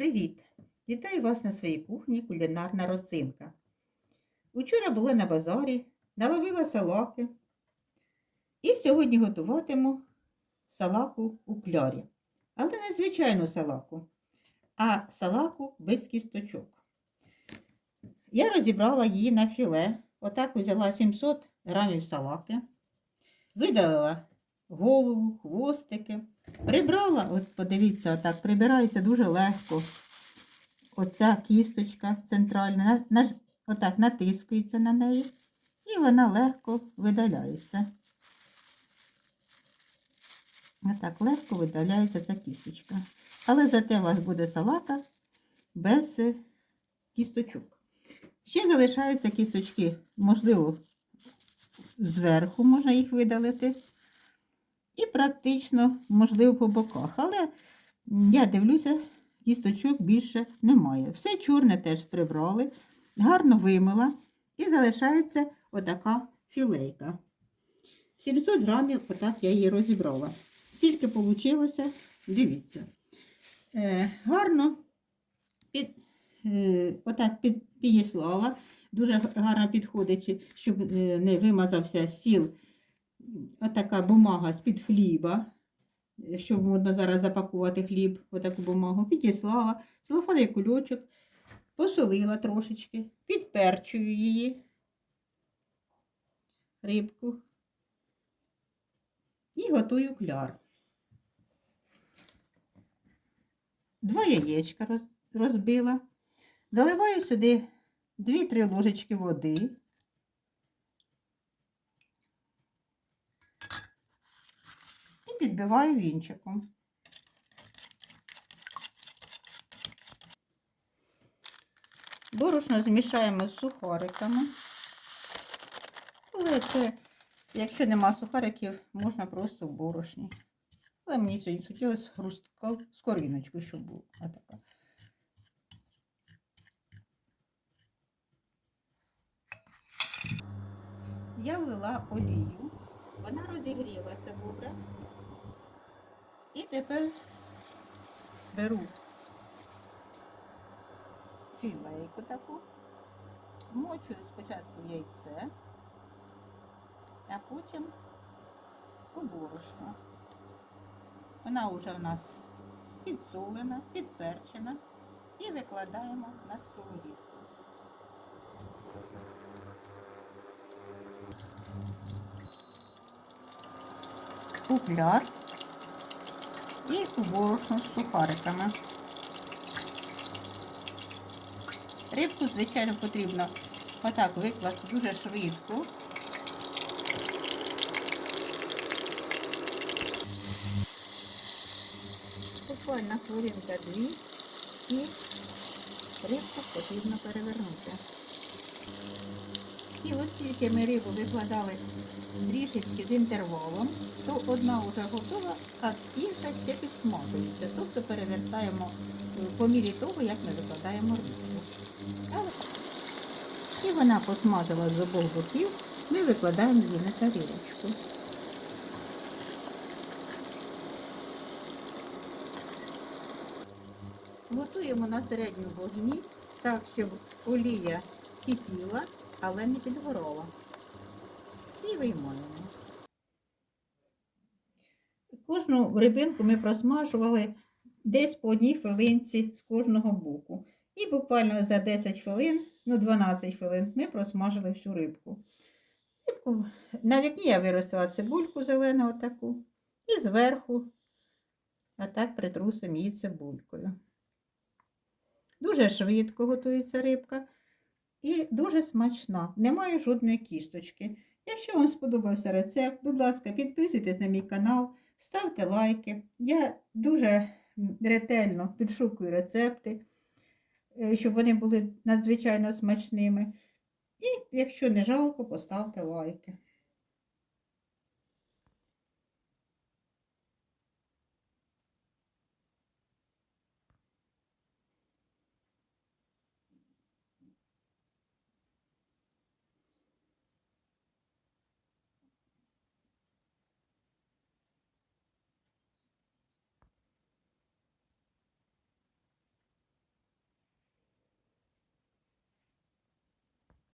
Привіт! Вітаю вас на своїй кухні кулінарна родзинка. Учора була на базарі, наловила салаки. І сьогодні готуватиму салаку у клярі. Але не звичайну салаку, а салаку без кісточок. Я розібрала її на філе. Отак взяла 700 грамів салаки, видалила голову, хвостики. Прибрала, от подивіться, отак, прибирається дуже легко. Оця кісточка центральна, на, на, отак натискується на неї, і вона легко видаляється. Отак легко видаляється ця кісточка. Але зате у вас буде салата без е, кісточок. Ще залишаються кісточки, можливо, зверху можна їх видалити. І практично, можливо, по боках. Але я дивлюся, кісточок більше немає. Все чорне теж прибрали, гарно вимила і залишається отака філейка. 700 грамів, отак я її розібрала. Скільки вийшло, дивіться. Е, гарно під, е, отак під, підіслала. Дуже гарно підходить, щоб е, не вимазався стіл отака бумага з-під хліба, щоб можна зараз запакувати хліб, отаку бумагу, підіслала, целофанний кульочок, посолила трошечки, підперчую її, рибку і готую кляр. Два яєчка розбила, доливаю сюди 2-3 ложечки води. Підбиваю вінчиком. Борошно змішаємо з сухариками. Але це, якщо нема сухариків, можна просто в борошні. Але мені сьогодні хотілося хрустка з коріночкою, щоб була така. Я влила олію, вона розігрілася добре. І тепер беру філейку таку, мочую спочатку яйце, а потім у. Вона вже в нас підсолена, підперчена і викладаємо на сковорідку. Купляр і борошно з сухариками. Рибку, звичайно, потрібно отак викласти дуже швидко. Буквально хвилинка дві і рибку потрібно перевернути. І ось тільки ми рибу викладали трішечки з інтервалом, то одна вже готова, а інша ще підсмажується. Тобто перевертаємо е, по мірі того, як ми викладаємо рибку. І вона посмажила з обох боків, ми викладаємо її на тарілочку. Готуємо на середньому вогні, так, щоб олія кипіла, але не підгорала. І виймаємо. Кожну рибинку ми просмажували десь по одній хвилинці з кожного боку. І буквально за 10 хвилин, ну 12 хвилин, ми просмажили всю рибку. Рибку на вікні я виростила цибульку зелену таку. І зверху отак притрусимо її цибулькою. Дуже швидко готується рибка і дуже смачна. Немає жодної кісточки. Якщо вам сподобався рецепт, будь ласка, підписуйтесь на мій канал, ставте лайки. Я дуже ретельно підшукую рецепти, е, щоб вони були надзвичайно смачними. І якщо не жалко, поставте лайки.